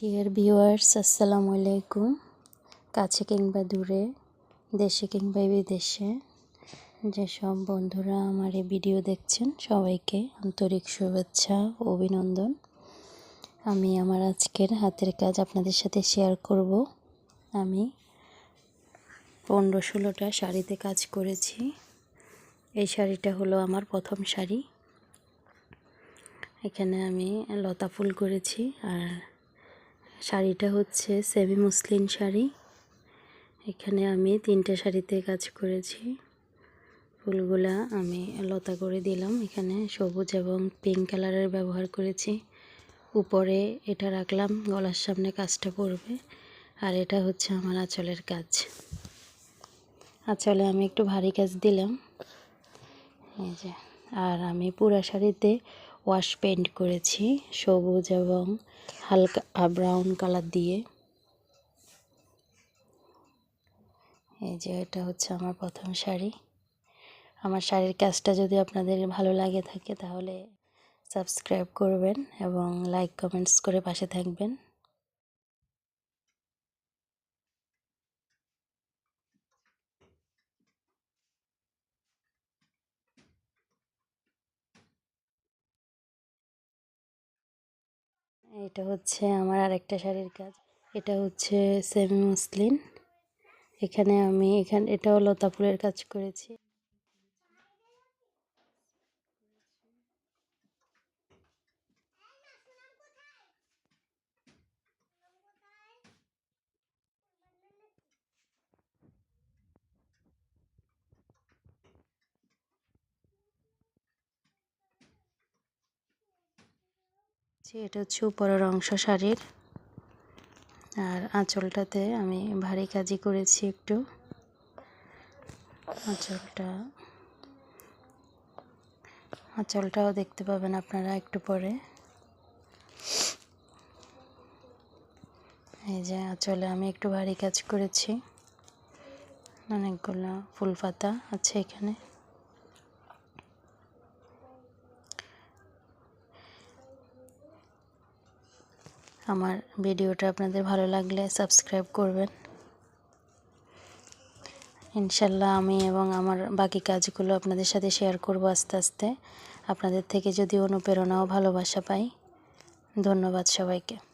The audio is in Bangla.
ডিয়ার ভিউয়ার্স আসসালামু আলাইকুম কাছে কিংবা দূরে, দেশে কিংবা বিদেশে যেসব বন্ধুরা আমার এই ভিডিও দেখছেন, সবাইকে আন্তরিক শুভেচ্ছা, অভিনন্দন। আমি আমার আজকের হাতের কাজ আপনাদের সাথে শেয়ার করব। আমি পনেরো ষোলোটা শাড়িতে কাজ করেছি। এই শাড়িটা হলো আমার প্রথম শাড়ি। এখানে আমি লতা ফুল করেছি আর শাড়িটা হচ্ছে সেমি মুসলিন শাড়ি। এখানে আমি তিনটে শাড়িতে কাজ করেছি। ফুলগুলা আমি লতা করে দিলাম। এখানে সবুজ এবং পিঙ্ক কালারের ব্যবহার করেছি। উপরে এটা রাখলাম, গলার সামনে কাজটা পড়বে আর এটা হচ্ছে আমার আঁচলের কাজ। আঁচলে আমি একটু ভারী কাজ দিলাম। এই যে, আর আমি পুরা শাড়িতে ওয়াশ পেন্ট করেছি সবুজ এবং হালকা ব্রাউন কালার দিয়ে। এই যে এটা হচ্ছে আমার প্রথম শাড়ি। আমার শাড়ির কাজটা যদি আপনাদের ভালো লাগে থাকে তাহলে সাবস্ক্রাইব করবেন এবং লাইক কমেন্টস করে পাশে থাকবেন। এটা হচ্ছে আমার আরেকটা শাড়ির কাজ। এটা হচ্ছে সেমি মুসলিন। এখানে আমি এখানে, এটাও লতা ফুলের কাজ করেছি। এটা হচ্ছে উপরের অংশ শাড়ির। আর আঁচলটাতে আমি ভারী কাজই করেছি একটু। আঁচলটা, আঁচলটাও দেখতে পাবেন আপনারা একটু পরে। এই যে আঁচলে আমি একটু ভারী কাজ করেছি। অনেকগুলো ফুল পাতা আছে এখানে। আমার ভিডিওটা আপনাদের ভালো লাগলে সাবস্ক্রাইব করবেন। ইনশাল্লাহ আমি এবং আমার বাকি কাজগুলো আপনাদের সাথে শেয়ার করব আস্তে আস্তে। আপনাদের থেকে যদি অনুপ্রেরণা ও ভালোবাসা পাই, ধন্যবাদ সবাইকে।